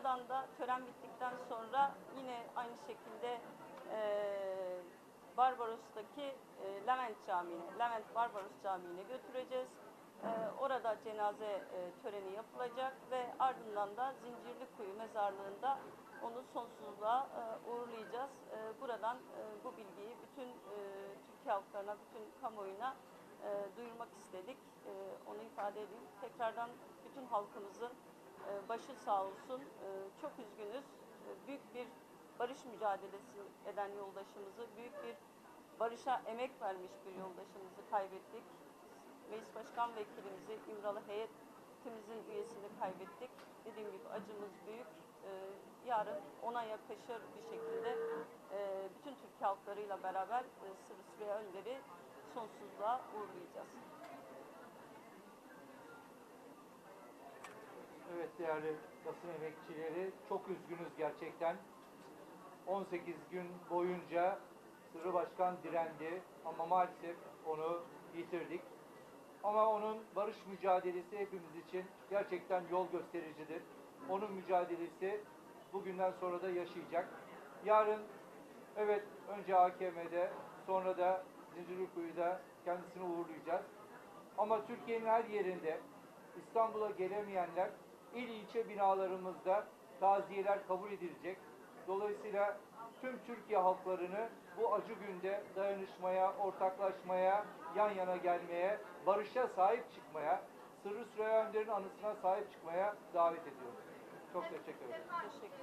oradan da tören bittikten sonra yine aynı şekilde e, Barbaros'taki e, Levent Camii'ne, Levent Barbaros Camii'ne götüreceğiz. E, orada cenaze e, töreni yapılacak ve ardından da Zincirlikuyu mezarlığında onu sonsuzluğa e, uğurlayacağız. E, buradan e, bu bilgiyi bütün e, Türkiye halklarına, bütün kamuoyuna e, duyurmak istedik. E, onu ifade edeyim. Tekrardan bütün halkımızın başı sağ olsun. E, çok üzgünüz. E, büyük bir barış mücadelesi eden yoldaşımızı, büyük bir barışa emek vermiş bir yoldaşımızı kaybettik. Meclis Başkan Vekilimizi, İmralı heyetimizin üyesini kaybettik. Dediğim gibi acımız büyük. Yarın ona yakışır bir şekilde e, bütün Türkiye halklarıyla beraber e, Sırrı Süreyya Önder'i sonsuzluğa uğurlayacağız. Evet değerli basın emekçileri çok üzgünüz gerçekten. 18 gün boyunca Sırrı Başkan direndi ama maalesef onu yitirdik. Ama onun barış mücadelesi hepimiz için gerçekten yol göstericidir. Onun mücadelesi bugünden sonra da yaşayacak. Yarın evet önce AKM'de sonra da Zincirlikuyu'da kendisini uğurlayacağız. Ama Türkiye'nin her yerinde İstanbul'a gelemeyenler il ilçe binalarımızda taziyeler kabul edilecek. Dolayısıyla tüm Türkiye halklarını bu acı günde dayanışmaya, ortaklaşmaya, yan yana gelmeye, barışa sahip çıkmaya, Sırrı Süreyya Önder'in anısına sahip çıkmaya davet ediyoruz. Çok teşekkür ederim. Teşekkür